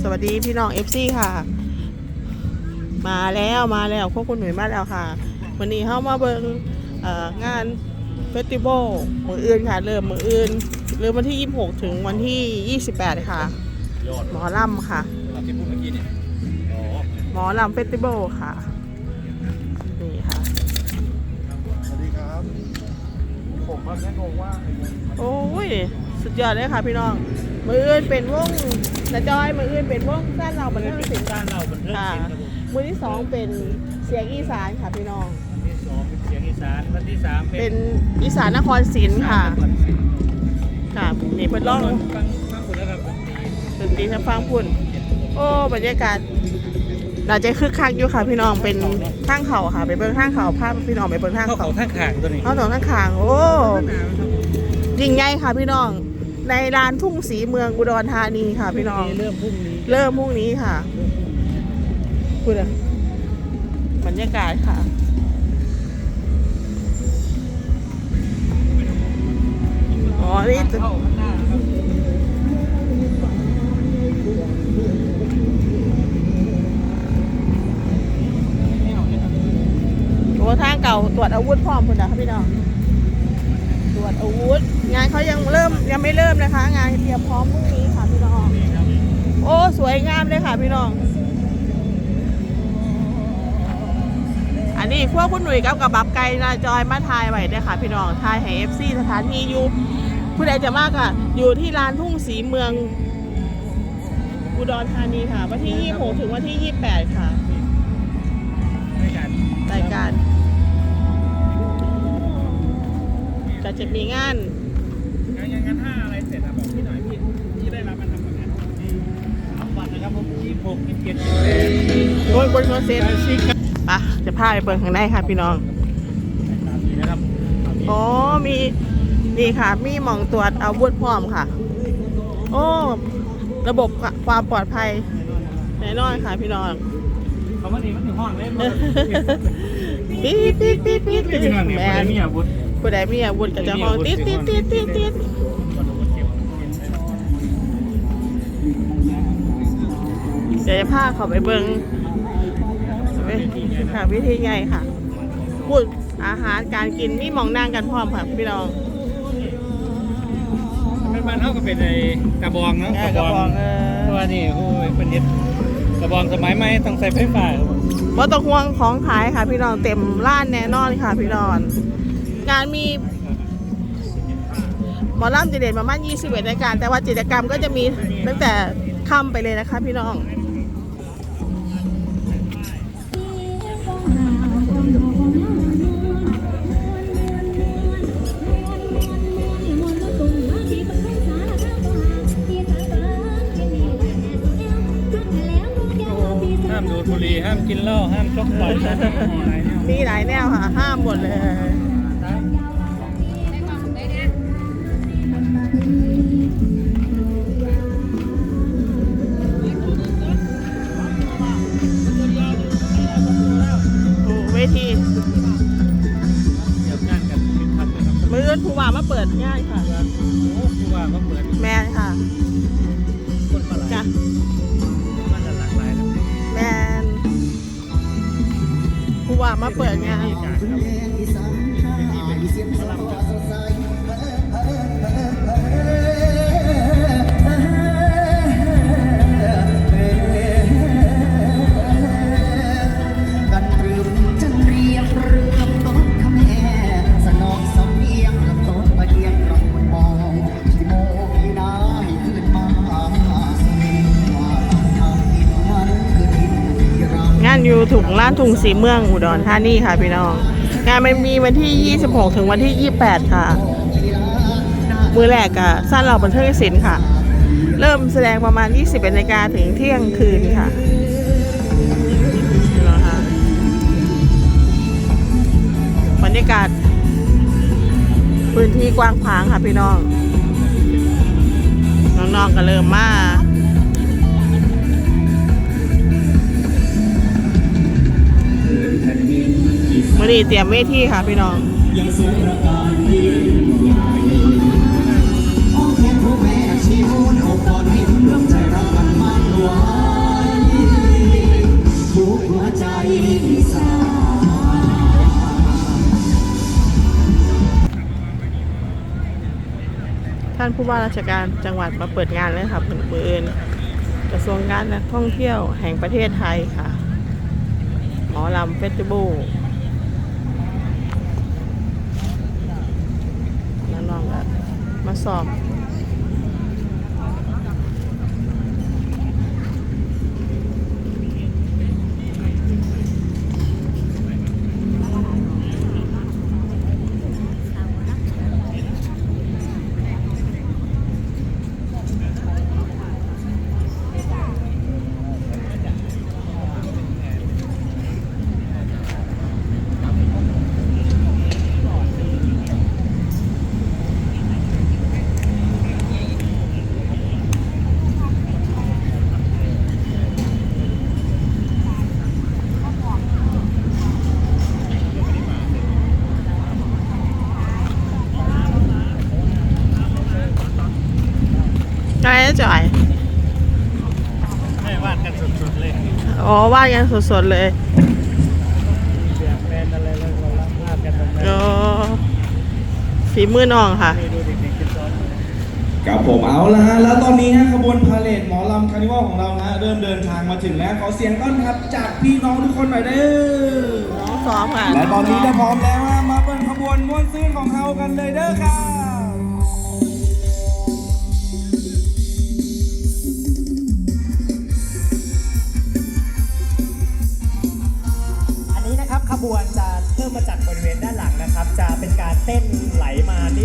สวัสดีพี่น้อง FC ค่ะ มาแล้วมาแล้วพวกคุณหนุ่ยมาแล้วค่ะ วันนี้เข้ามาเบิงเอ่องานเฟสติวัลมืออื่นค่ะ เริ่มมืออื่นเริ่มวันที่ 26 ถึงวันที่ 28 ค่ะยอดหมอลำค่ะเราที่พูดเมื่อกี้เนี่ยอ๋อหมอลำเฟสติวัลค่ะ นี่ค่ะ สวัสดีครับ ผมก็แค่งงว่า โอ้ย สุดยอดเลยค่ะพี่น้อง มืออื่นเป็นวงนะจอย มืออื่นเป็นวงแซ่นเราบันเทิงศิลป์การเราบันเทิงค่ะศิลป์ครับผมมือที่สองเป็นเสียงอีสานค่ะพี่น้อง วันที่สองเป็นเสียงอีสานวันที่สามเป็นอีสานนครศรีค่ะ ค่ะนี่เป็นลร่อองงฟังฟังคุณแล้วครับดนตรีทางฟังพุ่น โอ้บรรยากาศเราจะคึกคักอยู่ค่ะพี่น้องเป็นข้างเขาค่ะ ไปเบิ้งข้างเขาภาพพี่น้องไปเบิ้งข้างเข้าเขาเขาท่าขางตัวนี้ เขาสองข้างขางโอ้ ยิ่งใหญ่ค่ะพี่น้อง ในลานทุ่งสีเมืองอุดรธานีค่ะพี่น้อง เริ่มพรุ่งนี้เริ่มพรุ่งนี้ค่ะพูดอะบรรยากาศค่ะอ๋อนี่จะเข้าข้างหน้านะครับโอ้ทางเก่าตรวจอาวุธพร้อมคุณนะครับพี่น้อง ตรวจอาวุธ งานเขายังเริ่มยังไม่เริ่มนะคะ งานเตรียมพร้อมพรุ่งนี้ค่ะพี่น้อง โอ้สวยงามเลยค่ะพี่น้อง อันนี้พวกคุณหนุ่ยกับกับบับไก่นาจอยมาทายไว้เด้อค่ะ พี่น้องทายให้เอฟซีสถานที่อยู่ผู้ใดจะมากอะ อยู่ที่ลานทุ่งสีเมืองอุดรธานีค่ะ วันที่ 26 ถึงวันที่ 28 ค่ะในการรายการก็จะมีงาน งานงานห้าอะไรเสร็จอะบอกพี่หน่อยพี่พี่ได้รับมันทำงานทำวันนะครับผมยี่หกยี่เจ็ดยี่แปดโดยบนคอนเซ็ปต์ปะจะพาไปเปิดข้างในค่ะพี่น้อง ตามนี้นะครับอ๋อ มี นี่ค่ะ มีหมองตรวจอาวุธพร้อมค่ะ โอ้ ระบบความปลอดภัยแน่นอนค่ะพี่น้อง เขาว่านี่มันถึงห้องเล่นมาปี๊ดปี๊ดปี๊ดปี๊ดปี๊ดพี่น้องเนี่ยแมคนนมีอาวุธ ผู้ใดมีอาวุธก็จะห้องติดติดติดติดติดเดี๋ยวจะพาเขาไปเบิ่งเว้ยค่ะวิธีไงค่ะพูดอาหารการกินมีหมองนั่งกันพร้อมค่ะพี่น้องเป็นบ้านเท่ากับเป็นไอ้กระบองเนาะเออกระบองเอเพราะอว่านี่โอ้ยเป็นเฮ็ดกระบองสมัยใหม่ต้องใส่ไฟฟ้าครับผมว่าต้องห่วงของขายค่ะ พี่น้องเต็มร้านแน่นอนค่ะ พี่น้อง งานมีหมอลำจะเด่นประมาณ21รายการ แต่ว่ากิจกรรมก็จะมีตั้งแต่ค่ำไปเลยนะคะพี่น้องห้ามดูดบุหรี่ห้ามกินเหล้าห้ามชกต่อยห้ามอะไรเนี่ยมีหลายแนวค่ะ ห้ามหมดเลย นผู้ว่ามาเปิดงานค่ะ โอ้ผู้ว่าเขาเปิดแมนค่ะ คนมาหลายจ้ะมาหลากหลายแล้วแมนผู้ว่ามาเปิดงานมีการครับมีเป็นหมอลำครับกั ร้านถุงสีเมืองอุดรธานีค่ะพี่น้อง งานมันมีวันที่ 26 ถึงวันที่ 28 ค่ะ มือแรกอะสั้นเราบันเทิงศิลป์ค่ะ เริ่มแสดงประมาณ 21นาฬิกาถึงเที่ยงคืนค่ะบรรยากาศพื้นที่กว้างขวางค่ะพี่น้อง น้องๆก็เริ่มมา วันนี้เตรียมเวทีค่ะพี่น้องท่านผู้ว่าราชการจังหวัดมาเปิดงานเลยค่ะเปิดเปินกระทรวงการท่องเที่ยวแห่งประเทศไทยค่ะ หมอลำเฟสติบูล มาส อบไงนะจ่อยให้วาดกันสุดๆเลยอ๋อวาดกันสดๆเลยเสียงแฟนอะไรแล้วเราวาดกันตรงนั้นอ๋อฝีมือน้องค่ะ นี่ดูเด็กๆกันซ้อนครับผมเอาละฮะแล้วตอนนี้ฮะขบวนพาเลทหมอลำคาร์นิวัลของเรานะฮะเริ่มเดินทางมาถึงแล้วขอเสียงต้อนรับจากพี่น้องทุกคนหน่อยเด้อ น้องซ้อมค่ะและตอนนี้ถ้าพร้อมแล้วฮะมาเป็นขบวนม้วนซื่นของเรากันเลยเด้อค่ะ มาจากบริเวณด้านหลังนะครับ จะเป็นการเต้นไหลมาเ